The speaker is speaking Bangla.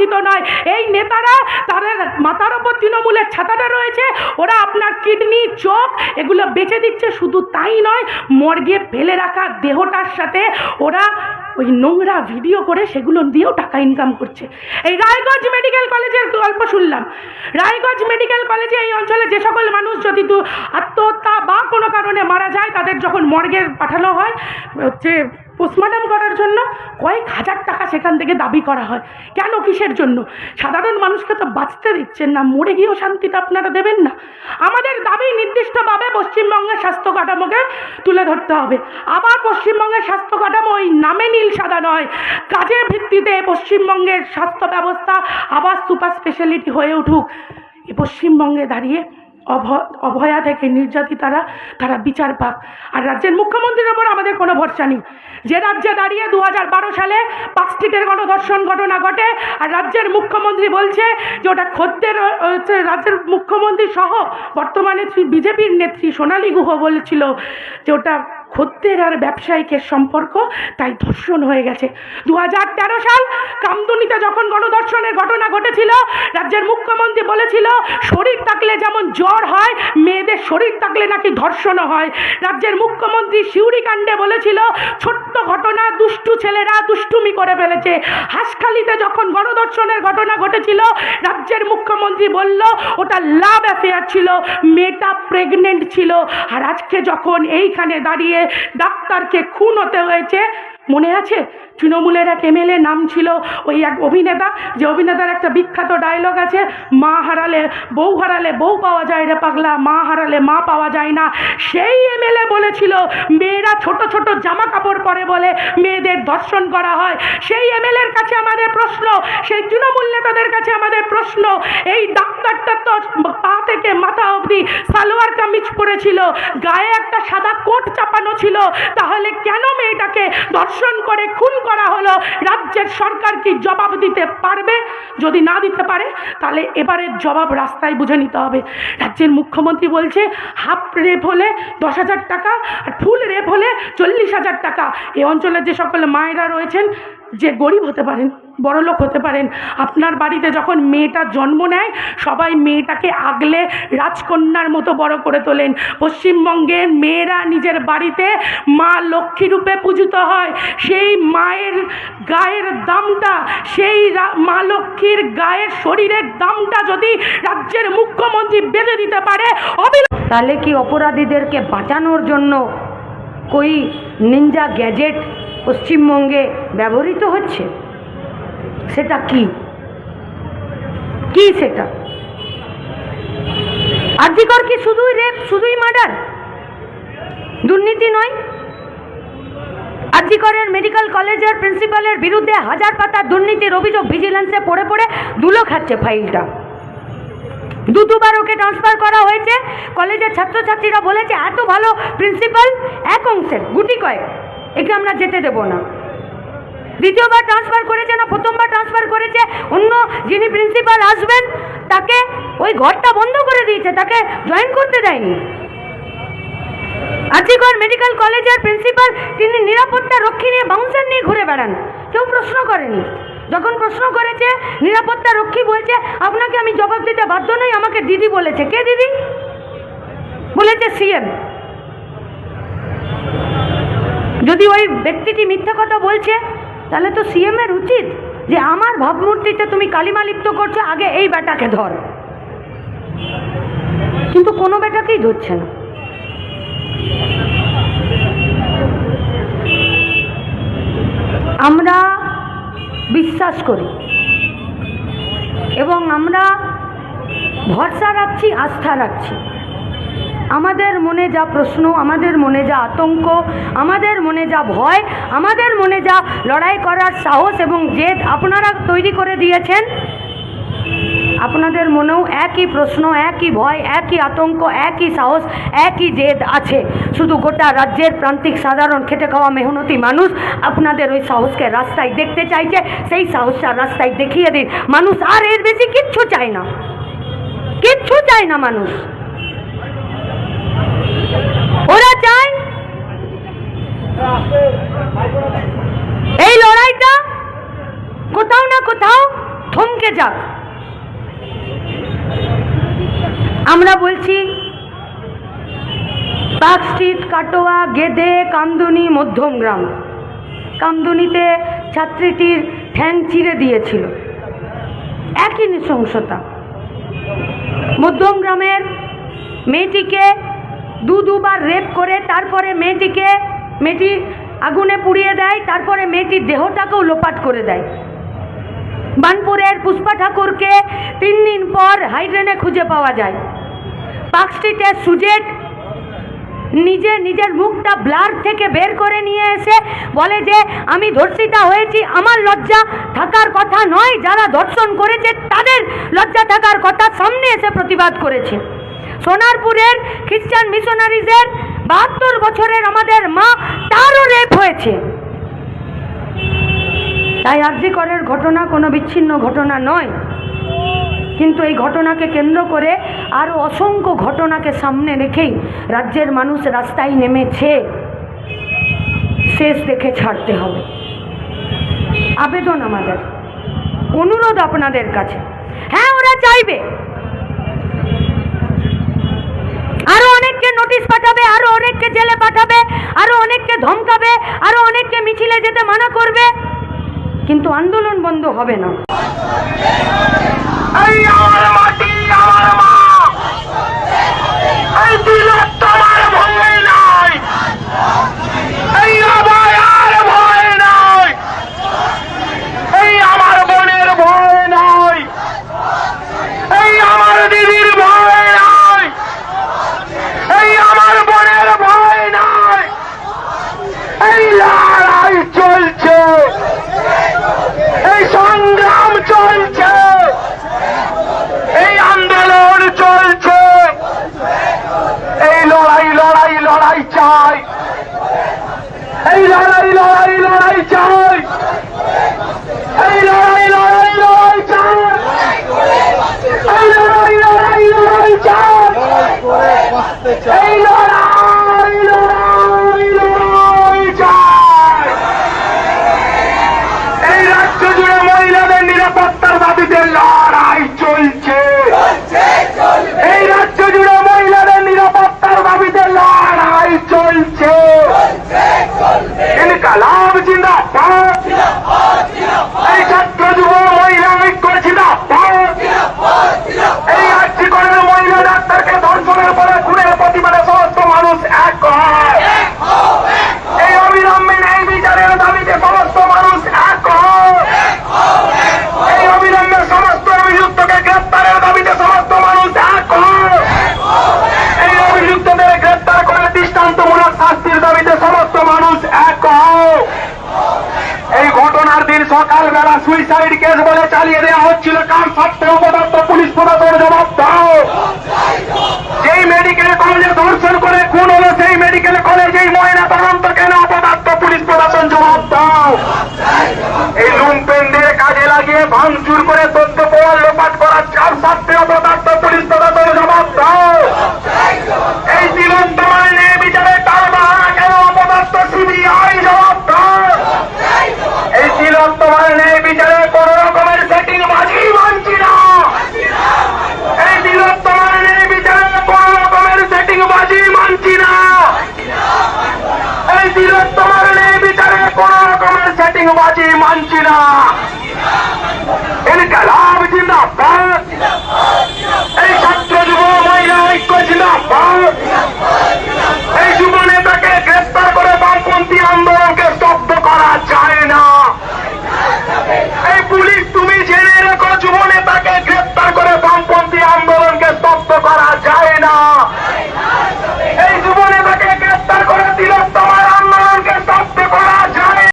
সুরক্ষিত নয়। এই নেতারা তাদের মাথার ওপর তৃণমূলের ছাতাটা রয়েছে। ওরা আপনার কিডনি, চোখ এগুলো বেচে দিচ্ছে। শুধু তাই নয়, মর্গে ফেলে রাখা দেহটার সাথে ওরা ওই নোংরা ভিডিও করে সেগুলো দিয়েও টাকা ইনকাম করছে। এই রায়গঞ্জ মেডিকেল কলেজের গল্প শুনলাম। রায়গঞ্জ মেডিকেল কলেজে এই অঞ্চলে যে সকল মানুষ যদি আত্মহত্যা বা কোনো কারণে মারা যায়, তাদের যখন মর্গে পাঠানো হয়, হচ্ছে পোস্টমর্টম করার জন্য কয়েক হাজার টাকা সেখান থেকে দাবি করা হয়। কেন কিসের জন্য? সাধারণ মানুষকে তো বাঁচতে দিচ্ছেন না, মরে গিয়েও শান্তিটা আপনারা দেবেন না। আমাদের দাবি নির্দিষ্টভাবে পশ্চিমবঙ্গের স্বাস্থ্য কাঠামোকে তুলে ধরতে হবে। আবার পশ্চিমবঙ্গের স্বাস্থ্য কাঠামো ওই নামে নীল সাদা নয়। কাজের ভিত্তিতে পশ্চিমবঙ্গের স্বাস্থ্য ব্যবস্থা আবার সুপার স্পেশালিটি হয়ে উঠুক। এ পশ্চিমবঙ্গে দাঁড়িয়ে অভয়া থেকে নির্যাতিতারা তারা বিচার পাক। আর রাজ্যের মুখ্যমন্ত্রীর ওপর আমাদের কোনো ভরসা নেই। যে রাজ্যে দাঁড়িয়ে দু হাজার বারো সালে পাঁচ স্ট্রিটের গণধর্ষণ ঘটনা ঘটে, আর রাজ্যের মুখ্যমন্ত্রী বলছে যে ওটা খদ্দের হচ্ছে রাজ্যের মুখ্যমন্ত্রী সহ বর্তমানে বিজেপির নেত্রী সোনালী গুহ বলেছিল যে ওটা খদ্দের আর ব্যবসায়িকের সম্পর্ক তাই ধর্ষণ হয়ে গেছে। দু হাজার তেরো সাল কামদুনিতে যখন গণধর্ষণের ঘটনা ঘটেছিল, রাজ্যের মুখ্যমন্ত্রী বলেছিল, শরীর থাকলে যেমন জ্বর হয়, মেয়েদের শরীর থাকলে নাকি ধর্ষণও হয়। রাজ্যের মুখ্যমন্ত্রী শিউরি কাণ্ডে বলেছিল, ছোট্ট ঘটনা, দুষ্টু ছেলেরা দুষ্টুমি করে ফেলেছে। হাসখালিতে যখন গণধর্ষণের ঘটনা ঘটেছিল, রাজ্যের মুখ্যমন্ত্রী বলল, ওটা লাভ অ্যাফেয়ার ছিল, মেয়েটা প্রেগনেন্ট ছিল। আর আজকে যখন এইখানে দাঁড়িয়ে ডাক্তারকে খুন হতে হয়েছে। মনে আছে? তৃণমূলের এক এমএলএ নাম ছিল ওই এক অভিনেতা। যে অভিনেতার একটা বিখ্যাত ডায়লগ আছে, মা হারালে বউ হারালে বউ পাওয়া যায় রে পাগলা, মা হারালে মা পাওয়া যায় না। সেই এমএলএ বলেছিল, মেয়েরা ছোট ছোট জামা কাপড় পরে বলে মেয়েদের ধর্ষণ করা হয়। সেই এমএলএর কাছে আমাদের প্রশ্ন, সেই তৃণমূল নেতাদের কাছে আমাদের প্রশ্ন, এই ডাক্তারটা তো পা থেকে মাথা অবধি সালোয়ার কামিজ পরেছিল, গায়ে একটা সাদা কোট চাপানো ছিল, তাহলে কেন মেয়েটাকে ধর্ষণ করে খুন করা হলো, রাজ্যের সরকার কি জবাব দিতে পারবে? যদি না দিতে পারে, তাহলে এবারের জবাব রাস্তায় বুঝে নিতে হবে। রাজ্যের মুখ্যমন্ত্রী বলছে, হাফ রেপ হলে দশ হাজার টাকা আর ফুল রেপ হলে চল্লিশ হাজার টাকা। এ অঞ্চলের যে সকল মায়েরা রয়েছেন, যে গরিব হতে পারেন। বড়লোক হতে পারেন। আপনার বাড়িতে যখন মেয়েটা জন্ম নেয়, সবাই মেয়েটাকে আগলে রাজকন্যার মতো বড় করে তোলেন। পশ্চিমবঙ্গের মেয়েরা নিজের বাড়িতে মা লক্ষ্মী রূপে পূজিত হয়। সেই মায়ের গায়ের দামটা, সেই মা লক্ষ্মীর গায়ের শরীরের দামটা যদি রাজ্যের মুখ্যমন্ত্রী বেঁধে দিতে পারে তাহলে কি অপরাধীদেরকে বাঁচানোর জন্য কই নিনজা গ্যাজেট পশ্চিমবঙ্গে ব্যবহৃত হচ্ছে? সেটা কি? কি সেটা? আর্জিকর কি শুধুই রেপ শুধুই মার্ডার দুর্নীতি নয়। আর্জিকরের মেডিকেল কলেজের প্রিন্সিপালের বিরুদ্ধে হাজার পাতার দুর্নীতির অভিযোগ ভিজিলেন্সে পড়ে পড়ে দুলো খাচ্ছে ফাইলটা দু দুবার ওকে ট্রান্সফার করা হয়েছে। কলেজের ছাত্রছাত্রীরা বলেছে, এত ভালো প্রিন্সিপাল এক অংশের, গুটি কয়েক। একে আমরা যেতে দেব না। দ্বিতীয়বার ট্রান্সফার করেছে না প্রথমবার ট্রান্সফার করেছে, অন্য যিনি প্রিন্সিপাল আসবেন তাকে ওই ঘরটা বন্ধ করে দিয়েছে, তাকে জয়েন করতে দেয়নি। আজিগড় মেডিকেল কলেজের প্রিন্সিপাল তিনি নিরাপত্তা রক্ষী নিয়ে বাউন্সার নিয়ে ঘুরে বেড়ান। কেউ প্রশ্ন করেনি। যখন প্রশ্ন করেছে, নিরাপত্তা রক্ষী বলছে, আপনাকে আমি জবাব দিতে বাধ্য নই, আমাকে দিদি বলেছে। কে দিদি? বলেছে সিএম যদি ওই ব্যক্তিটি মিথ্যা কথা বলছে তাহলে তো সিএম এর উচিত যে আমার ভাবমূর্তিতে তুমি কালিমা লিপ্ত করছ, আগে এই বেটাকে ধর। কিন্তু কোনো বেটাকেই ধরছে না। আমরা বিশ্বাস করি এবং আমরা ভরসা রাখছি, আস্থা রাখছি। আমাদের মনে যা প্রশ্ন, আমাদের মনে যা আতঙ্ক, আমাদের মনে যা ভয়, আমাদের মনে যা লড়াই করার সাহস এবং জেদ আপনারা তৈরি করে দিয়েছেন, আপনাদের মনেও একই প্রশ্ন, একই ভয়, একই আতঙ্ক, একই সাহস, একই জেদ আছে। শুধু গোটা রাজ্যের প্রান্তিক সাধারণ খেটে খাওয়া মেহনতি মানুষ আপনাদের ওই সাহসকে রাস্তায় দেখতে চাইছে, সেই সাহসটা রাস্তায় দেখিয়ে দিন। মানুষ আর এর বেশি কিচ্ছু চায় না। কিচ্ছু চায় না মানুষ ওরা চায় এই লড়াইটা কোথাও না কোথাও থমকে যাক। আমরা বলছি পার্ক স্ট্রিট, কাটোয়া, গেদে, কামদুনি মধ্যমগ্রাম কামদুনিতে ছাত্রীটির ঠ্যাং চিরে দিয়েছিল। একই নৃশংসতা। মধ্যমগ্রামের মেয়েটিকে দু দুবার রেপ করে, তারপরে মেয়েটিকে, মেয়েটি আগুনে পুড়িয়ে দেয়, তারপরে মেয়েটির দেহটাকেও লোপাট করে দেয়। বানপুরের পুষ্পা ঠাকুরকে তিন দিন পর হাইড্রেনে খুঁজে পাওয়া যায়। পার্ক স্ট্রিটের সুজেট নিজে নিজের মুখটা ব্লার থেকে বের করে নিয়ে এসে বলে যে, আমি ধর্ষিতা হয়েছি, আমার লজ্জা থাকার কথা নয়, যারা ধর্ষণ করেছে তাদের লজ্জা থাকার কথা সামনে এসে প্রতিবাদ করেছে। সোনারপুরের খ্রিস্টান মিশনারিজের বাহাত্তর বছরের আমাদের মা তারও রেপ হয়েছে। তাই আর্যিকরের ঘটনা কোনো বিচ্ছিন্ন ঘটনা নয়। কিন্তু এই ঘটনাকে কেন্দ্র করে আরও অসংখ্য ঘটনাকে সামনে রেখেই রাজ্যের মানুষ রাস্তায় নেমেছে। শেষ দেখে ছাড়তে হবে। আবেদন আমাদের। অনুরোধ আপনাদের কাছে। হ্যাঁ ওরা চাইবে। আরও অনেককে নোটিশ পাঠাবে, আরও অনেককে জেলে পাঠাবে, আরও অনেককে ধমকাবে, আরও অনেককে মিছিলে যেতে মানা করবে। কিন্তু আন্দোলন বন্ধ হবে না। আমার মাটি, আমার মা! Lord. দেওয়া হচ্ছিল কার সত্ত্বে